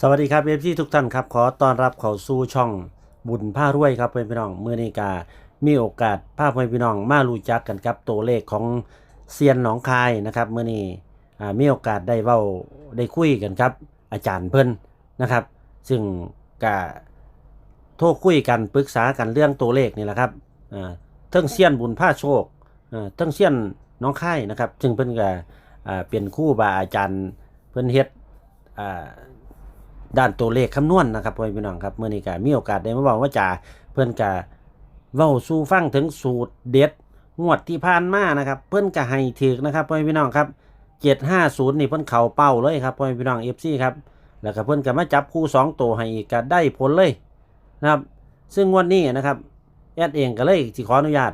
สวัสดีครับเอฟซีทุกท่านครับ ขอต้อนรับเข้าสู่ช่องบุญผ้ารวยครับเพื่อนพี่น้องเมื่อนี้กา มีโอกาสพาเพื่อนพี่น้องมารู้จักกันกับตัวเลขของเซียนหนองคายนะครับเมื่อนี้อ่ามีโอกาสได้เว้าได้คุยกันครับ อาจารย์เพิ่นนะครับ ซึ่งกาโทรคุยกันปรึกษากันเรื่องตัวเลขนี่แหละครับอ่าเทิงเซียนบุญผ้าโชคอ่าเทิงเซียนหน้องคายนะครับ ซึ่งเพิ่นก็อ่าเป็นคู่บาอาจารย์เพิ่นเฮ็ดอ่า ด้านตัวเลขคำนวณนะครับพ่อพี่น้องครับเมื่อนี้ก็มีโอกาสได้มาบอกว่าจ่าเพื่อนกะเว้าสู่ฟังถึงสูตรเด็ดงวดที่ผ่านมานะครับ เพื่อนกะให้ถือนะครับพ่อพี่น้องครับ750นี่เพื่อนเข่าเป้าเลยครับพ่อพี่น้อง FC ครับแล้วก็เพื่อนก็มาจับคู่สองตัวให้อีกก็ได้ผลเลยนะครับ ซึ่งวันนี้นะครับแอดเองก็เลยสิขออนุญาต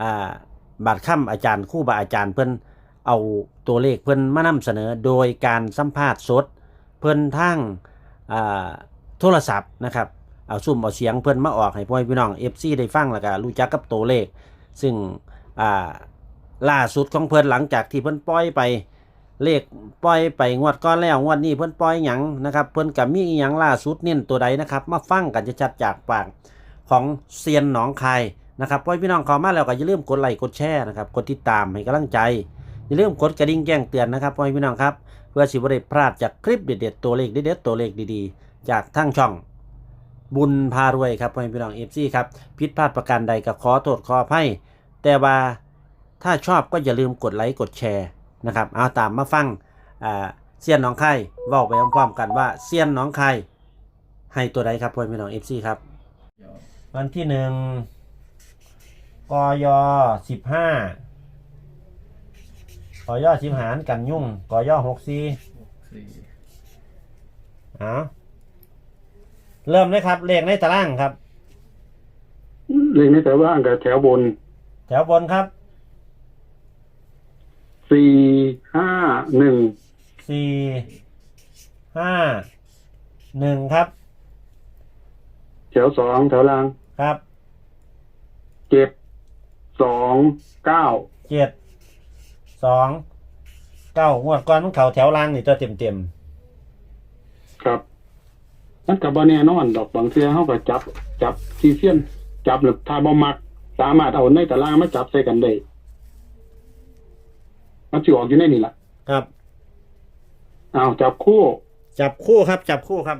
อ่าบาดค่ำอาจารย์คู่บาอาจารย์เพื่อนเอาตัวเลขเพื่อนมานำเสนอโดยการสัมภาษณ์สด เพิ่นทั้งโทรศัพท์นะครับเอาซุ่มเอาเสียงเพิ่นมาออกให้พ่อแม่พี่น้อง FC ได้ฟังแล้วก็รู้จักกับตัวเลข ซึ่งล่าสุดของเพิ่นหลังจากที่เพิ่นปล่อยไปเลขปล่อยไปงวดก่อนแล้วงวดนี้เพิ่นปล่อยหยังนะครับเพิ่นก็มีอีหยังล่าสุดเน้นตัวใดนะครับมาฟังกันจะชัดจากปากของเซียนหนองคายนะครับพ่อพี่น้องเข้ามาแล้วก็อย่าลืมกดไลค์กดแชร์นะครับกดติดตามให้กำลังใจอย่าลืมกดกระดิ่งแจ้งเตือนนะครับพ่อพี่น้องครับ เพื่อสิบได้พลาดจากคลิปเด็ดๆตัวเลขเด็ดๆตัวเลขดีๆ จากทั้งช่อง บุญพารวยครับพ่อแม่พี่น้องเอฟซีครับผิดพลาดประการใดก็ขอโทษขออภัยแต่ว่าถ้าชอบก็อย่าลืมกดไลค์กดแชร์นะครับเอาตามมาฟังเซียนน้องไข่เว้าไปพร้อมๆกันว่าเซียนน้องไข่ให้ตัวใดครับพ่อแม่พี่น้องเอฟซีครับวันที่หนึ่งกยสิบห้า กยสิบหารกันยุ่งกยหกสี่สี่เอาเริ่มเลยครับ เลขในตารางครับ เลขในแต่ว่างกับแถวบนแถวบนครับสี่ห้าหนึ่งสี่ห้าหนึ่งครับ แถวสองแถวล่างครับเจ็ดสองเก้าเจ็ด สองเก้างวดก่อนมันเข่าแถวล่างนี่ตัวเต็มเต็มครับ มันกับบแน่นอนดอกบางเทื่อเขาก็จับ จับซีเซียน จับหรือถ้าบ่มัก สามารถเอาในตารางมาจับใส่กันได้มันจะออกอยู่ในนี่แหละๆครับเอาจับคู่จับคู่ครับ จับคู่ครับ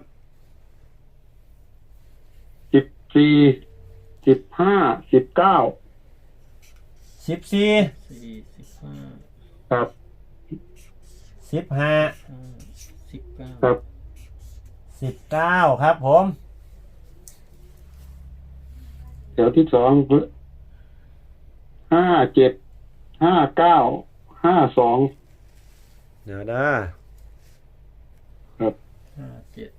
สิบสี่สิบห้าสิบเก้าสิบสี่สี่สิบห้า ครับ สิบห้าห้าสิบเก้าครับ สิบเก้าครับผม แถวที่สองห้าเจ็ดห้าเก้าห้าสองเดี๋ยวนะครับห้าเจ็ด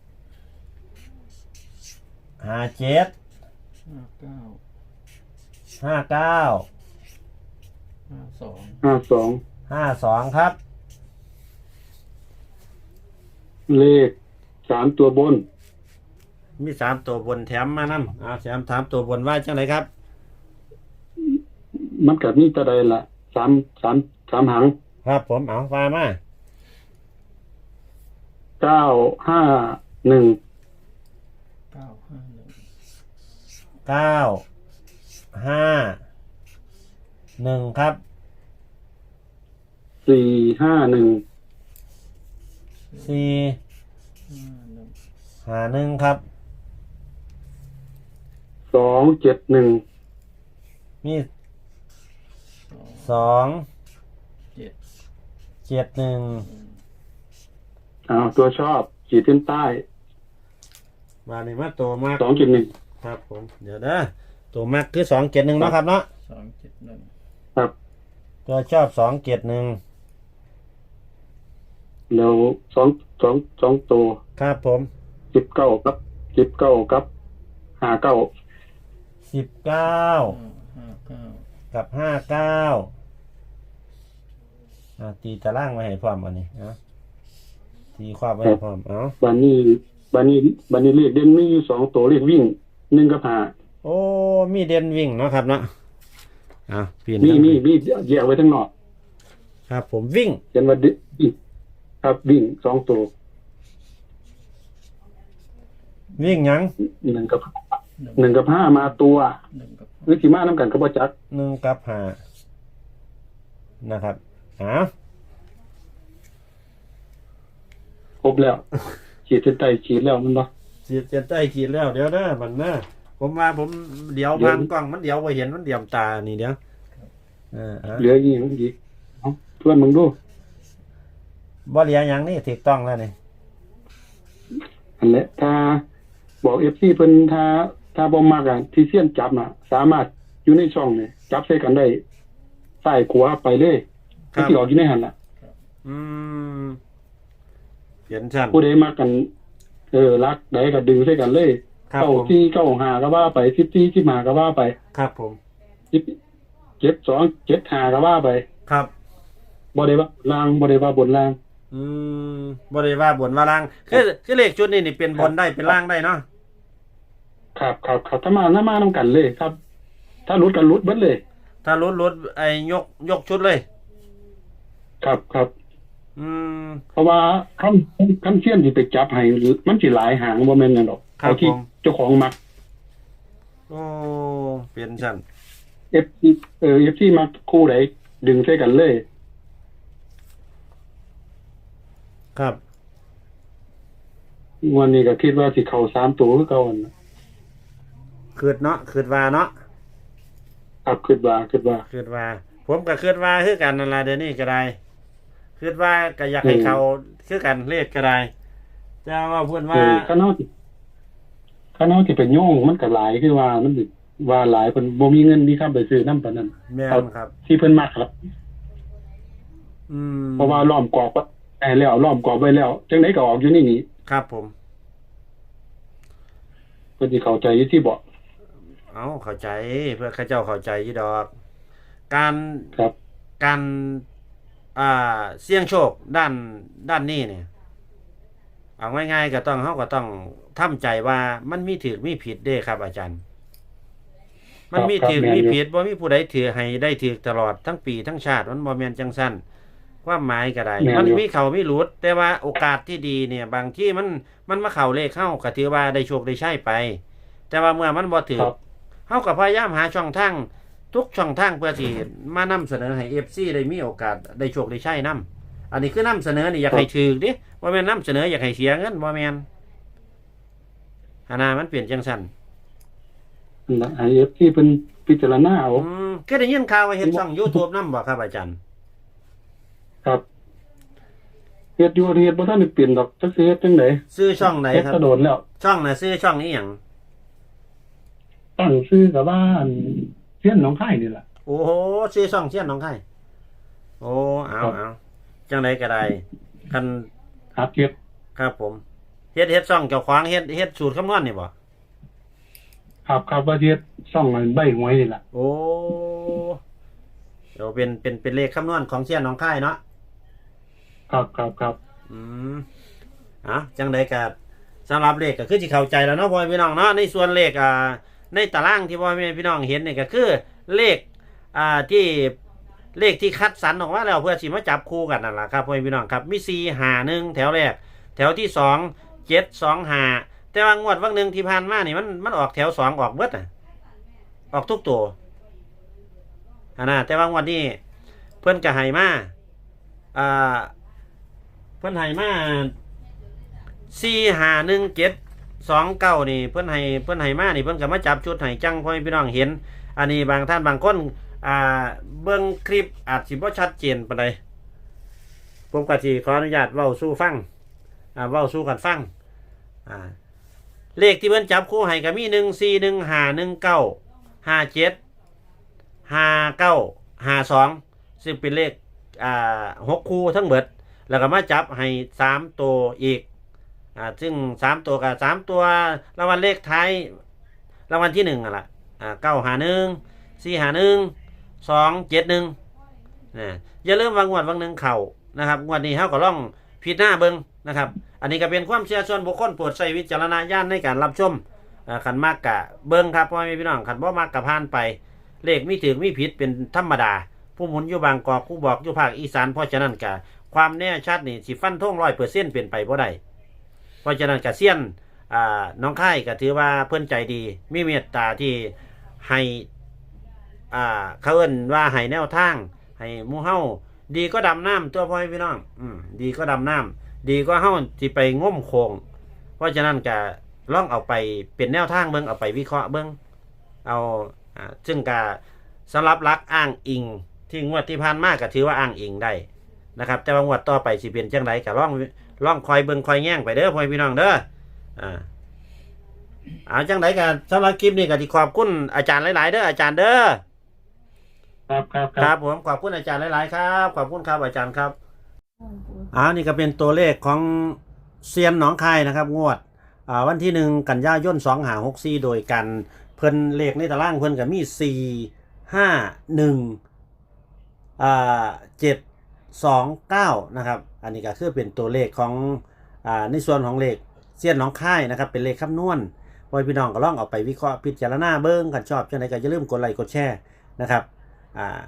ห้าเจ็ดห้าเก้าห้าเก้าห้าสองห้าสอง ห้าสองครับ เลขสามตัวบน มีสามตัวบนแถมมานั่อ่าแถมสามตัวบนว่าจังไรครับ มันกับนี่ตะใดละสามสามสามหางครับผมเอาฟ้ามาเก้าห้าหนึ่งเก้าห้าหนึ่งเก้าห้าหนึ่งครับ สี่ห้าหนึ่งสี่ห้าหนึ่งหาหนึ่งครับ สองเจ็ดหนึ่งมีสองสองเจ็ด เจ็ดหนึ่งหนึ่งอ้าวตัวชอบขีดเส้นใต้มาในมาตัวมากสองจุดหนึ่งครับผม เดี๋ยวนะตัวมากคือสองเจ็ดหนึ่งเนาะครับเนาะสองเจ็ดหนึ่งครับตัวชอบสองเจ็ดหนึ่ง แล้วสองสองสองตัวครับผมสิบเก้าครับสิบเก้าครับห้าเก้าสิบเก้าห้าห้าเก้ากับห้าเก้าอ่าตีตารางไว้ให้พร้อมอันนี้เนาะตีความไว้ให้พร้อมเอาบันนี้บันนี้บันนี้เลขเด่นมีอยู่สองตัวเลขวิ่งหนึ่งกับห้าโอ้มีเด่นวิ่งเนาะครับเนาะเอาเปลี่ยนมีกันมีมีแยกไว้ทั้งนอกครับผมวิ่งเขียนว่าดิวิ่ง ครับวิ่งสองตัววิ่งหยังหนึ่งกับหนึ่งหนึ่งกับห้ามาตัวหนึ่งกับหรือสิมาน้ำกันก็บ่จักหนึ่งกับห้านะครับอ้าวครบแล้วขีดเส้นใต้ขีดแล้วมันบ่ขีดเส้นใต้ขีดแล้วเดี๋ยวนะมันนะผมมาผมเดี๋ยวเดี๋ยวผ่านกล้องมันเดี๋ยวไปเห็นมันเดี๋ยวตานี่เดี๋ยวเอออะเหลืออีกอย่างอีกเอาเพื่อนมึงดู บ่เหลียหยังนี่ถูกต้องแล้วนี่อันแหละถ้าบอกเอฟซีเพิ่นถ้า ถ้าบ่มักอะที่เสี้ยนจับอะ สามารถอยู่ในช่องเนี่ยจับใส่กันได้ใส่ขวาไปเลยมันสิออกอยู่ในหันล่ะ อืมเขียนชั้นผู้ใดมักกัน เออรักใดก็ดึงใส่กันเลยครับเก้าผมที่เก้าหาก็ว่าไปสิบที่สิบหาก็ว่าไปครับผม สิบเจ็ดสองเจ็ดหาก็ว่าไปครับ บ่ได้ว่าล่างบ่ได้ว่าบนล่าง อืมบ่ได้ว่าบนว่าล่าง คือคือเลขชุดนี้นี่เป็นบนได้เป็นล่างได้เนาะครับครับครับถ้ามาถ้ามานํกันเลยครับ ถ้ารุดกันรุดเบิดเลย ถ้าลดลดไอ้ยกยกชุดเลย ครับครับ อืม เพราะว่าคำคำเชี่ยนที่ไปจับให้มันสิหลายหางบ่แม่นหยังดอกครับเอาที่ผมเจ้าของมักโอ้เปลี่ยนชั้น FC เออ FC มักคู่ใดดึงใส่กันเลย ครับ งวันนี้ก็คิดว่าสิเข้าสามตัวคือเก่าหั่นน่ะคืดเนาะคืดว่าเนาะครับคิดว่าคิดว่า คืดว่า ผมก็คืดว่าคือกันนั่นล่ะเดี๋ยวนี้ก็ได้คืดว่าก็อยากให้อืมเขาคือกันเลขก็ได้จะว่าพูดเอว่าอข้างนอกที่ข้างนอกที่เป็นโยงมันก็หลายคือว่ามันสิว่าหลายเพิ่นบ่มีเงินที่ค้าไปซื้อนำปานนั้น แม่นครับ ที่เพิ่นมักครับ อืม เพราะว่าล้อมกรอบ ไว้แล้วล้อมกรอบไว้แล้วจังไดก็ออกอยู่นี่นี่ครับผมเพิ่นสิเข้าใจอยู่ที่บอกเอาเข้าใจเพื่อข้าเจ้าเข้าใจอยี่ดอก การครับ การอ่าเสี่ยงโชคด้านด้านนี้เนี่ยเอาง่ายๆก็ต้องเขาก็ต้องทำใจว่ามันมีถือมีผิดเด้ครับ อาจารย์ มันมีครับถือแม่นมีอยู่ผิดบ่มีผู้ใดถือให้ได้ถือตลอดทั้งปีทั้งชาติมันบ่แม่นจังสั้น ความหมายก็ได้แม่นมันอยู่มีเขามีหลุด แต่ว่าโอกาสที่ดีเนี่ย บางที่มันมันมาเข้าเลขเข้าก็ถือว่าได้โชคได้ใช้ไป แต่ว่าเมื่อมันบ่ถือครับเฮาก็พยายามหาช่องทางทุกช่องทางเพื่อที่มานำเสนอให้ FC ได้มีโอกาสได้โชคได้ใช้นํอันนี้คือนำเสนอนี่อยากให้ถูกดิบ่แม่นนำเสนออยากให้เสียเงินบ่แม่นอันน่ะมันเปลี่ยนจังซั่นนั่นล่ะให้ FC เพิ่นพิจารณาเอา อืมเคยได้ยินข่าวว่าเฮ็ดช่อง YouTube นำบ่ครับอาจารย์ ครับเฮ็ดอยู่เฮ็ดบ่ทันได้เปลี่ยนดอกจักสิเฮ็ดจังได๋ซื้อช่องไหนเฮ็ดครับ กระโดดแล้ว ช่องน่ะซื้อช่องอีหยังตั้งชื่อกับว่าอันเสี้ยนหนองคายนี่ล่ะ โอ้โหซื้อช่องเชียนหน้องไข่โอ้เอาครับ เอาจังไดก็ได้คันครับเฮ็ดครับผมเฮ็ดเฮ็ดช่องเจ้าของเฮ็ดเฮ็ดสูตรคำนวณนี่บ่ครับครับว่าเฮ็ดช่องอันใบหวยนี่ล่ะ โอ้เดี๋ยวเป็นเป็นเป็นเลขคำนวณของเชียนหน้องไข่เนาะ ครับครับครับอืมอะจังไดก็สำหรับเลขก็คือสิเข้าใจแล้วเนาะพ่อแม่พี่น้องเนาะในส่วนเลขอ่าในตารางที่พ่อแม่พี่น้องเห็นเนี่ยก็คือเลขอ่าที่เลขที่คัดสรรออกมาแล้วเพื่อสิมาจับคู่กันนั่นแหละครับพ่อแม่พี่น้องครับมี4 5 1แถวแรก แถวที่2 7 2 5แต่ว่างวดวันหนึ่งที่ผ่านมานี่มันมันออกแถวสองออกเบิดน่ะออกทุกตัวอันน่ะแต่ว่างวดนี้เพื่อนก็ให้มาอ่า พื่อนให้มาสี่หาหนึ่งเจ็ดสองเก้านี่เพื่อนให้เพื่อนให้มานี่เพื่อนก็มาจับชุดให้จังพ่อพี่น้องเห็น อันนี้บางท่านบางคนอ่าเบื้องคลิปอาจสิบ่ชัดเจนปานใดผมก็สิขออนุญาตเว้าสู้ฟังอ่าเว้าสู้กันฟังอ่าเลขที่เพิ่นจับคู่ให้ก็มีหนึ่งสี่หนึ่งห้าหนึ่งเก้าห้าเจ็ดห้าเก้าห้าสองซึ่งเป็นเลขอ่าหกคู่ทั้งหมด แล้วก็มาจับให้สามตัวอีกอ่าซึ่งสามตัวกับสามตัวรางวัลเลขท้ายรางวัลที่หนึ่งอะล่ะอ่าเก้าหาหนึ่งสี่หาหนึ่งสองเจ็ดหนึ่งนะอย่าลืมวางงวดวางหนึ่งเข่านะครับงวดนี้เขาก็ล่องพิดหน้าเบิงนะครับ อันนี้ก็เป็นความเชื่อส่วนบุคคลโปรดใช้วิจารณญาณในการรับชมอ่าขันมากกะเบิงครับพ่อแม่พี่น้องขันบ่มากกะผ่านไป เลขมีถือมีผิดเป็นธรรมดา ผู้หมุนอยู่บางกอกผู้บอกอยู่ภาคอีสานเพราะฉะนั้นกะ ความแน่ชัดนี่สิฟันท่งร้อยเปอร์เซ็นต์เป็นไปบ่ได้เพราะฉะนั้นกะเซียนอ่าน้องค่ายก็ถือว่าเพื่อนใจดี มีเมตตาที่ให้อ่าเขาเอิ้นว่าให้แนวทาง ให้หมู่เฮาดีก็ดำน้ำตัวพ่อพี่น้อง อืมดีก็ดำน้ำดีก็เฮาที่ไปง้มโคง เพราะฉะนั้นก็ล่องเอาไปเป็นแนวทางเบิ่งเอาไปวิเคราะห์เบิ่งเอาซึ่งก็สำหรับรักอ้างอิง ที่งวดที่ผ่านมาก็ถือว่าอ้างอิงได้ นะครับแต่ว่างวดต่อไปสิเป็นจังไดก็ลองลองคอยเบิ่งคอยแย่งไปเด้อพ่อพี่น้องเด้ออ่าเอาจังไดก็สำหรับคลิปนี้ก็สิขอบคุณอาจารย์หลาย ๆ เด้ออาจารย์เด้อครับครับคครัรับบผมขอบคุณอาจารย์หลาย ๆ ครับ ขอบคุณครับอาจารย์ครับอ่านี่ก็เป็นตัวเลขของเซียนหนองคายนะครับ งวดอ่าวันที่หนึ่งกันยายนสองหาหกสี่โดยกันเพิ่นเลขในตารางเพิ่นก็มีสี่ห้าหนึ่งอ่าเจ็ด สองเก้านะครับ อันนี้ก็คือเป็นตัวเลขของอ่าในส่วนของเลขเซียนหนองคายนะครับ เป็นเลขคำนวณพอยพี่น้องก็ลองเอาไปวิเคราะห์พิจารณาเบิ้งกันชอบจังไดก็อย่าลืมกดไลค์กดแชร์นะครับอ่า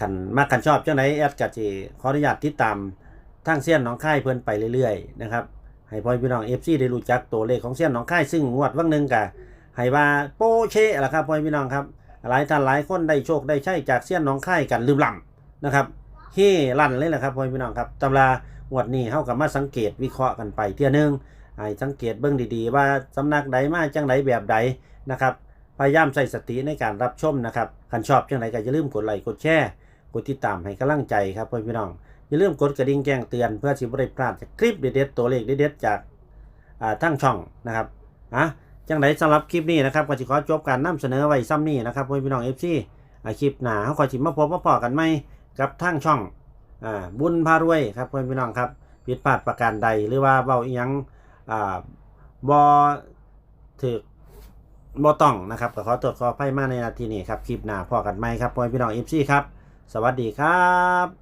ขันมากขันชอบจังไดแอดกะจีขออนุญาตติดตามทางเสี้ยนน้องค่ายเพิ่นไปเรื่อยๆนะครับให้พ่อพี่น้อง FC ได้รู้จักตัวเลขของเสี้ยนน้องค่ายซึ่งงวดวังหนึ่งกะให้ว่าโปเชะล่ะครับพ่อพี่น้องครับหลายท่านหลายคนได้โชคได้ใช้จากเสี้ยนน้องค่ายกันลืมล่ำนะครับ เฮ่ลั่นเลยแหละครับพ่อพี่น้องครับตำรางวดนี้เฮากับมาสังเกตวิเคราะห์กันไปเที่ยนึงให้สังเกตเบิ่งดีๆ ว่าสำนักใดมาจังไดแบบใดนะครับพยายามใส่สติในการรับชมนะครับคันชอบจังไรก็อย่าลืมกดไลค์กดแชร์กดติดตามให้กำลังใจครับพ่อพี่น้องอย่าลืมกดกระดิ่งแจ้งเตือนเพื่อสิบได้พลาดจากคลิปเด็ดๆตัวเลขเด็ดๆจากทั้งช่องนะครับอะจังไรสำหรับคลิปนี้นะครับก็จะขอจบการนำเสนอไว้ซ้ำนี้นะครับพ่อพี่น้องเอฟซีคลิปหนาเขาขอจิมาพบมาพอกันไหม กับทั้งช่องอ่าบุญพารวยครับเพื่อนพี่น้องครับผิดพลาดประการใดหรือว่าเบาอียังอ่าบอถึกบอต้องนะครับก็ขอตรวจขอไพ่มาในนาทีนี้ครับคลิปหน้าพอกันไหมครับพ่อนพี่น้องเอฟซีครับ สวัสดีครับ